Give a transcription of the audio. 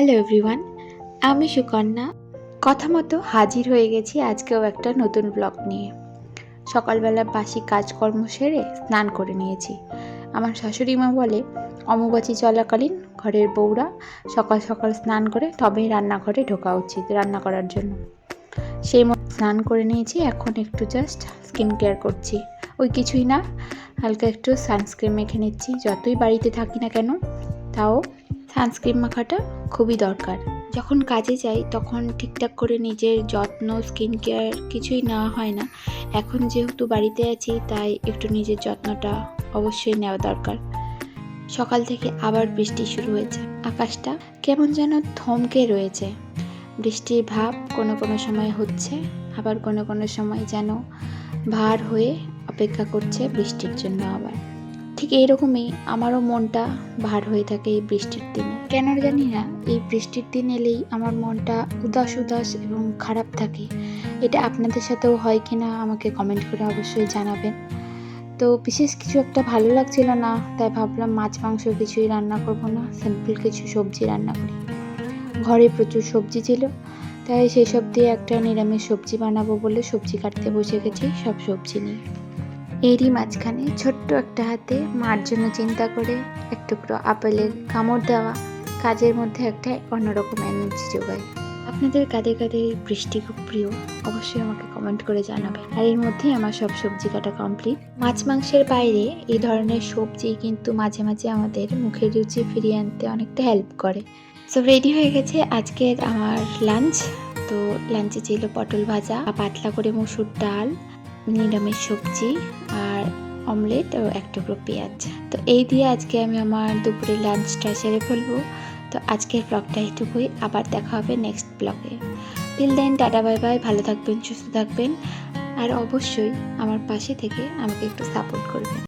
Hello everyone আমি সুকন্যা। কথা মতো হাজির হয়ে গেছি আজকেও একটা নতুন ব্লগ নিয়ে। সকালবেলা বাসি কাজকর্ম সেরে স্নান করে নিয়েছি। আমার শাশুড়ি মা বলে অম্বুবাচী চলাকালীন ঘরের বউরা সকাল সকাল স্নান করে তবেই রান্নাঘরে ঢোকা উচিত রান্না করার জন্য। সেই মতো স্নান করে নিয়েছি, এখন একটু জাস্ট স্কিন কেয়ার করছি। ওই কিছুই না, হালকা একটু সানস্ক্রিন মেখে নিচ্ছি। যতই বাড়িতে থাকি না কেন, তাও সানস্ক্রিন মাখাটা খুবই দরকার। যখন কাজে যাই, তখন ঠিকঠাক করে নিজের যত্ন স্কিন কেয়ার কিছুই নেওয়া হয় না। এখন যেহেতু বাড়িতে আছি, তাই একটু নিজের যত্নটা অবশ্যই নেওয়া দরকার। সকাল থেকে আবার বৃষ্টি শুরু হয়েছে। আকাশটা কেমন যেন থমকে রয়েছে। বৃষ্টির ভাব কোনো কোনো সময় হচ্ছে, আবার কোনো কোনো সময় যেন ভার হয়ে অপেক্ষা করছে বৃষ্টির জন্য আবার। ঠিক এইরকমই আমারও মনটা ভার হয়ে থাকে এই বৃষ্টির দিনে। কেন জানি না, এই বৃষ্টির দিন এলেই আমার মনটা উদাস উদাস এবং খারাপ থাকে। এটা আপনাদের সাথেও হয় কি না আমাকে কমেন্ট করে অবশ্যই জানাবেন। তো বিশেষ কিছু একটা ভালো লাগছিল না, তাই ভাবলাম মাছ, মাংস কিছুই রান্না করব না সিম্পল কিছু সবজি রান্না করি। ঘরে প্রচুর সবজি ছিল, তাই সেই সব দিয়ে একটা নিরামিষ সবজি বানাবো বলে সবজি কাটতে বসে গেছি সব সবজি নিয়ে। এরই মাঝখানে ছোট্ট একটা হাতে মার জন্য চিন্তা করে এক টুকরো আপেলের কামড় দেওয়া কাজের মধ্যে একটা অন্যরকম এনার্জি যোগায়। আপনাদের কাদের কাদের এই বৃষ্টি খুব প্রিয়, অবশ্যই আমাকে কমেন্ট করে জানাবেন। আর এর মধ্যেই আমার সব সবজি কাটা কমপ্লিট মাছ মাংসের বাইরে এই ধরনের সবজি কিন্তু মাঝে মাঝে আমাদের মুখের রুচি ফিরিয়ে আনতে অনেকটা হেল্প করে। সো রেডি হয়ে গেছে আজকের আমার লাঞ্চ তো লাঞ্চে ছিল পটল ভাজা, পাতলা করে মসুর ডাল, নিরামিষ সবজি, আর অমলেট ও এক টুকরো পেঁয়াজ। তো এই দিয়ে আজকে আমি আমার দুপুরে লাঞ্চটা সেরে ফেলব। তো আজকের ব্লগটা এইটুকুই আবার দেখা হবে নেক্সট ব্লগে till then tata bye bye ভালো থাকবেন, সুস্থ থাকবেন। আর অবশ্যই আমার পাশে থেকে আমাকে একটু সাপোর্ট করবেন।